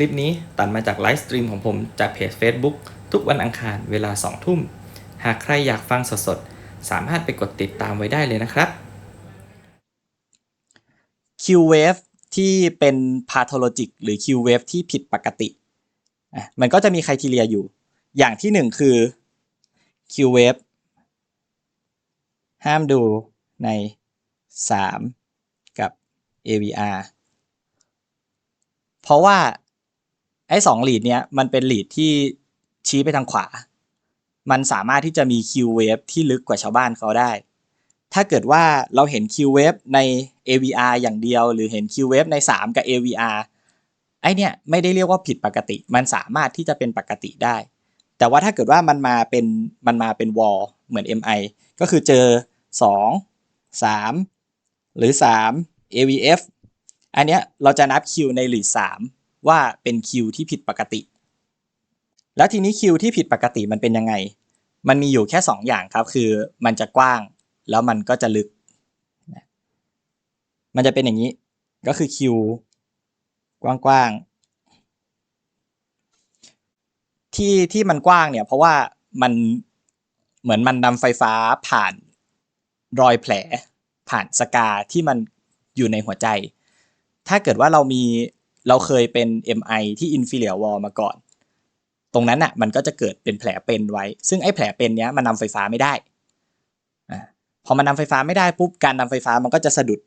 ลิปนี้ตัดมาจากไลฟ์สตรีมของผมจากเพจ Facebook ทุกวันอังคารเวลา 2 ทุ่ม หากใครอยากฟังสดๆ สามารถไปกดติดตามไว้ได้เลยนะครับ Q wave ที่เป็น pathologic หรือ Q wave ที่ผิดปกติ มันก็จะมี c r i t e r i a อยู่ อย่างที่หนึ่งคือ Q wave ห้ามดูใน 3 กับ AVR เพราะว่า ไอ้สองลีดเนี้ยมันเป็นลีดที่ชี้ไปทางขวา มันสามารถที่จะมี Q wave ที่ลึกกว่าชาวบ้านเขาได้ ถ้าเกิดว่าเราเห็น Q wave ใน AVR อย่างเดียว หรือเห็น Q wave ใน 3 กับ AVR ไอเนี่ยไม่ได้เรียกว่าผิดปกติ มันสามารถที่จะเป็นปกติได้ แต่ว่าถ้าเกิดว่ามันมาเป็นมันมาเป็นวอลเหมือน MI ก็คือเจอ 2 3 หรือ 3 AVF อันเนี้ยเราจะนับ Q ในหลีด3 ว่าเป็น Q ที่ผิดปกติ แล้วทีนี้ Q ที่ผิดปกติมันเป็นยังไง มันมีอยู่แค่ 2 อย่างครับ คือมันจะกว้าง แล้วมันก็จะลึก มันจะเป็นอย่างนี้ ก็คือ Q กว้างๆ ที่ที่มันกว้างเนี่ย เพราะว่ามันเหมือนมันนำไฟฟ้าผ่านรอยแผล ผ่านสกาที่มันอยู่ในหัวใจ ถ้าเกิดว่าเรามี เราเคยเป็น MI ที่ inferior wall มาก่อน ตรงนั้นอะมันก็จะเกิดเป็นแผลเป็นไว้ ซึ่งไอ้แผลเป็นเนี้ยมันนำไฟฟ้าไม่ได้อ่าพอมันนำไฟฟ้าไม่ได้ปุ๊บการนำไฟฟ้ามันก็จะสะดุด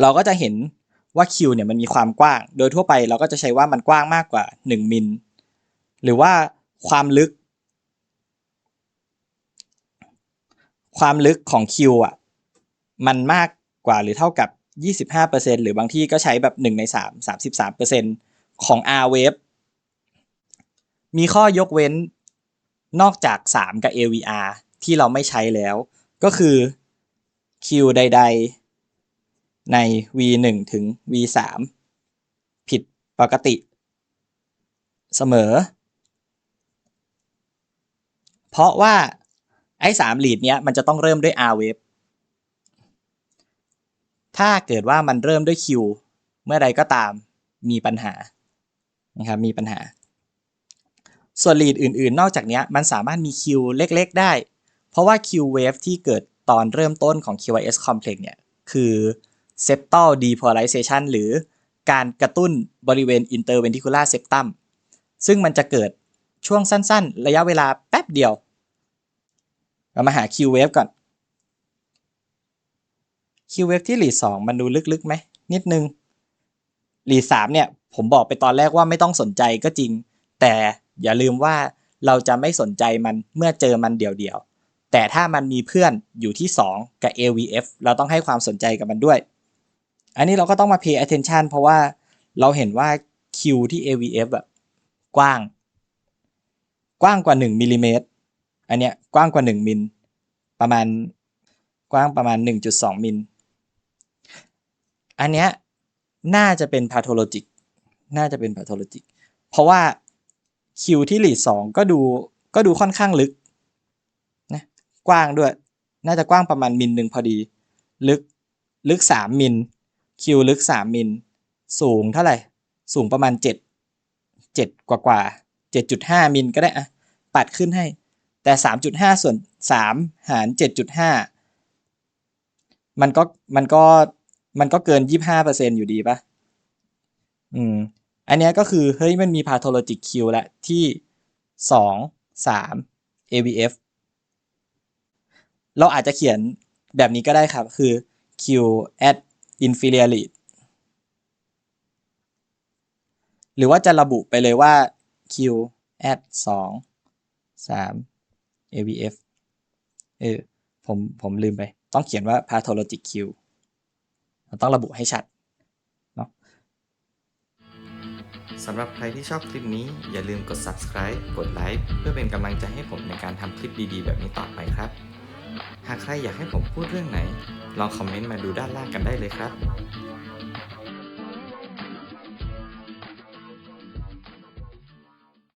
เราก็จะเห็นว่า Q เนี่ยมันมีความกว้าง โดยทั่วไปเราก็จะใช้ว่ามันกว้างมากกว่า 1 มิล หรือว่าความลึก ความลึกของ Q อะ มันมากกว่าหรือเท่ากับ 25%หรือบางที่ก็ใช้แบบ 1 ใน 3 33%ของ R wave มีข้อยกเว้นนอกจาก 3 กับ AVR ที่เราไม่ใช้แล้ว ก็คือ Q ใด ๆ ใน V1 ถึง V3 ผิดปกติเสมอ เพราะว่าไอ้3 lead เนี้ยมันจะต้องเริ่มด้วย R wave ถ้าเกิดว่ามันเริ่มด้วย Q เมื่อใดก็ตามมีปัญหานะครับมีปัญหา ส่วน lead อื่นๆ นอกจากนี้มันสามารถมี Q เล็กๆ ได้ เพราะว่า Q wave ที่เกิดตอนเริ่มต้นของ QIS complex เนี่ย คือ septal depolarization หรือการกระตุ้นบริเวณ interventricular septum ซึ่งมันจะเกิดช่วงสั้นๆ ระยะเวลาแป๊บเดียว เรามาหา Q wave ก่อน Q wave ที่ lead 2มันดูลึกๆไหมนิดนึง lead 3เนี่ยผมบอกไปตอนแรกว่าไม่ต้องสนใจก็จริง แต่อย่าลืมว่าเราจะไม่สนใจมันเมื่อเจอมันเดี่ยวๆ แต่ถ้ามันมีเพื่อนอยู่ที่ 2 กับ AVF เราต้องให้ความสนใจกับมันด้วย อันนี้เราก็ต้องมา pay attention เพราะว่าเราเห็นว่า Q ที่ AVF แบบกว้าง กว้างกว่า 1มิลลิเมตรอันเนี้ยกว้างกว่า 1 มิล ประมาณกว้างประมาณ 1.2 มิล อันเนี้ยน่าจะเป็น pathologic น่าจะเป็น pathologic เพราะว่า Q ที่ lead 2ก็ดูก็ดูค่อนข้างลึกนะกว้างด้วย น่าจะกว้างประมาณมิลหนึ่งพอดี ลึกลึก3มิล Q ลึก3มิลสูงเท่าไหร่ สูงประมาณ7 7กว่ากว่า7.5มิลก็ได้อะปัดขึ้นให้ แต่3.5ส่วน3หาร7.5มันก็มันก็ มันก็เกิน25%อร์เซ็นอยู่ดีปะอืม อันเนี้ยก็คือ เฮ้ย มันมี pathologic Q แหละที่2 3 AVF เราอาจจะเขียนแบบนี้ก็ได้ครับ คือ Q at inferior lead หรือว่าจะระบุไปเลยว่า Q at 2 3 AVF เออ ผม ผมลืมไป ต้องเขียนว่า pathologic Q ราต้องระบุให้ชัดเนาะสำหรับใครที่ชอบคลิปนี้อย่าลืมกด subscribe กดไลค์เพื่อเป็นกำลังใจให้ผมในการทำคลิปดีๆ แบบนี้ต่อไปครับ หากใครอยากให้ผมพูดเรื่องไหน ลองคอมเมนต์มาดูด้านล่างกันได้เลยครับ